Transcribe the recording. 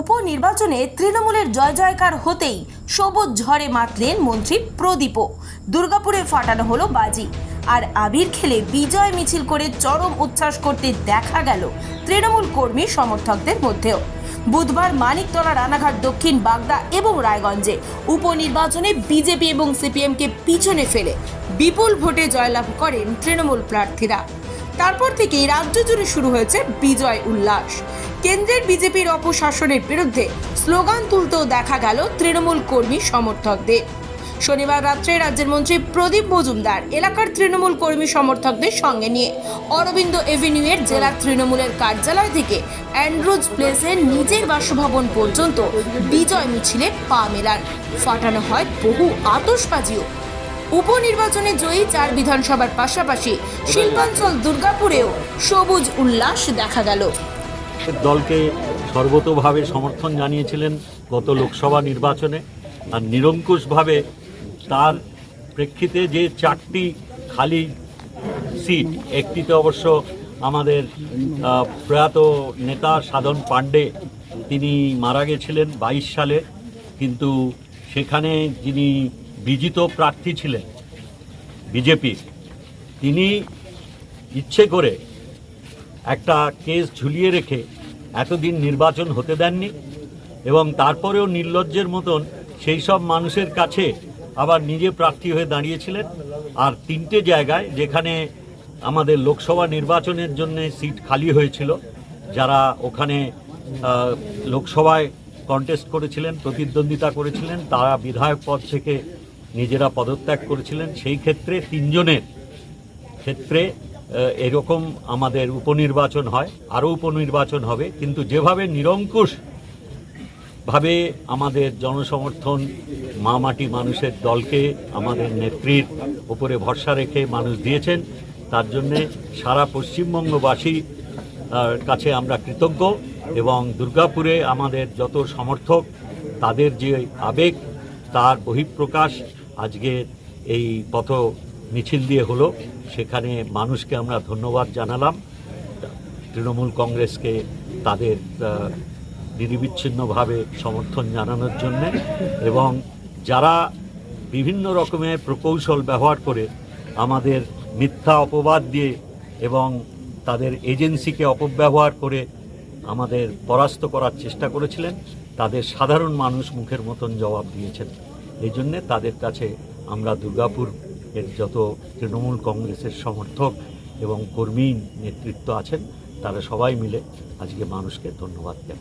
উপনির্বাচনে তৃণমূলের জয় জয়কার হতেই সবুজ ঝড়ে মাতলেন মন্ত্রী প্রদীপও। দুর্গাপুরে ফাটানো হলো বাজি। আর আবির খেলে বিজয় মিছিল করে চরম উচ্ছ্বাস করতে দেখা গেল তৃণমূল কর্মী সমর্থকদের মধ্যেও। বুধবার মানিকতলা রানাঘাট, দক্ষিণ বাগদা এবং রায়গঞ্জে উপনির্বাচনে বিজেপি এবং সিপিএমকে পিছনে ফেলে বিপুল ভোটে জয়লাভ করেন তৃণমূল প্রার্থীরা। তারপর থেকেই রাজ্য জুড়ে শুরু হয়েছে বিজয় উল্লাস। কেন্দ্রের বিজেপির অপশাসনের বিরুদ্ধে স্লোগান তুলতেও দেখা গেল তৃণমূল কর্মী সমর্থকদের। শনিবার রাত্রে রাজ্যের মন্ত্রী প্রদীপ মজুমদার এলাকার তৃণমূল কর্মী সমর্থকদের সঙ্গে নিয়ে অরবিন্দ এভিনিউয়ের জেলা তৃণমূলের কার্যালয় থেকে অ্যান্ড্রুজ প্লেসের নিজের বাসভবন পর্যন্ত বিজয় মিছিলে পা মেলান। ফাটানো হয় বহু আতশবাজিও। উপনির্বাচনে জয়ী চার বিধানসভার পাশাপাশি শিল্পাঞ্চল দুর্গাপুরেও সবুজ উল্লাস দেখা গেল। দলকে সর্বতোভাবে সমর্থন জানিয়েছিলেন গত লোকসভা নির্বাচনে। আর নিরঙ্কুশভাবে তার প্রেক্ষিতে যে চারটি খালি সিট, একটিতে অবশ্য আমাদের প্রয়াত নেতা সাধন পাণ্ডে, তিনি মারা গেছিলেন বাইশ সালে। কিন্তু সেখানে যিনি বিজিত প্রার্থী ছিলেন, বিজেপির, তিনি ইচ্ছে করে একটা কেস ঝুলিয়ে রেখে এতদিন নির্বাচন হতে দেননি এবং তারপরেও নির্লজ্জের মতন সেই সব মানুষের কাছে আবার নিজে প্রার্থী হয়ে দাঁড়িয়েছিলেন। আর তিনটে জায়গায় যেখানে আমাদের লোকসভা নির্বাচনের জন্য সিট খালি হয়েছিল, যারা ওখানে লোকসভায় কন্টেস্ট করেছিলেন, প্রতিদ্বন্দ্বিতা করেছিলেন, তারা বিধায়ক পদ থেকে নিজেরা পদত্যাগ করেছিলেন। সেই ক্ষেত্রে তিনজনের ক্ষেত্রে এরকম আমাদের উপনির্বাচন হয়, আরও উপনির্বাচন হবে, কিন্তু যেভাবে নিরঙ্কুশ ভাবে আমাদের জনসমর্থন মা মাটি মানুষের দলকে, আমাদের নেত্রীর উপরে ভরসা রেখে মানুষ দিয়েছেন, তার জন্যে সারা পশ্চিমবঙ্গবাসী কাছে আমরা কৃতজ্ঞ এবং দুর্গাপুরে আমাদের যত সমর্থক, তাদের যে আবেগ, তার বহিঃপ্রকাশ আজকে এই পথ মিছিল দিয়ে হলো। সেখানে মানুষকে আমরা ধন্যবাদ জানালাম। তৃণমূল কংগ্রেসকে তাদের নিরবিচ্ছিন্নভাবে সমর্থন জানানোর জন্যে এবং যারা বিভিন্ন রকমের প্রকৌশল ব্যবহার করে আমাদের মিথ্যা অপবাদ দিয়ে এবং তাদের এজেন্সিকে অপব্যবহার করে আমাদের পরাস্ত করার চেষ্টা করেছিলেন, তাদের সাধারণ মানুষ মুখের মতন জবাব দিয়েছেন। এই জন্যে তাদের কাছে আমরা দুর্গাপুর এর যত তৃণমূল কংগ্রেসের সমর্থক এবং কর্মী নেতৃত্ব আছেন, তারা সবাই মিলে আজকে মানুষকে ধন্যবাদ দেন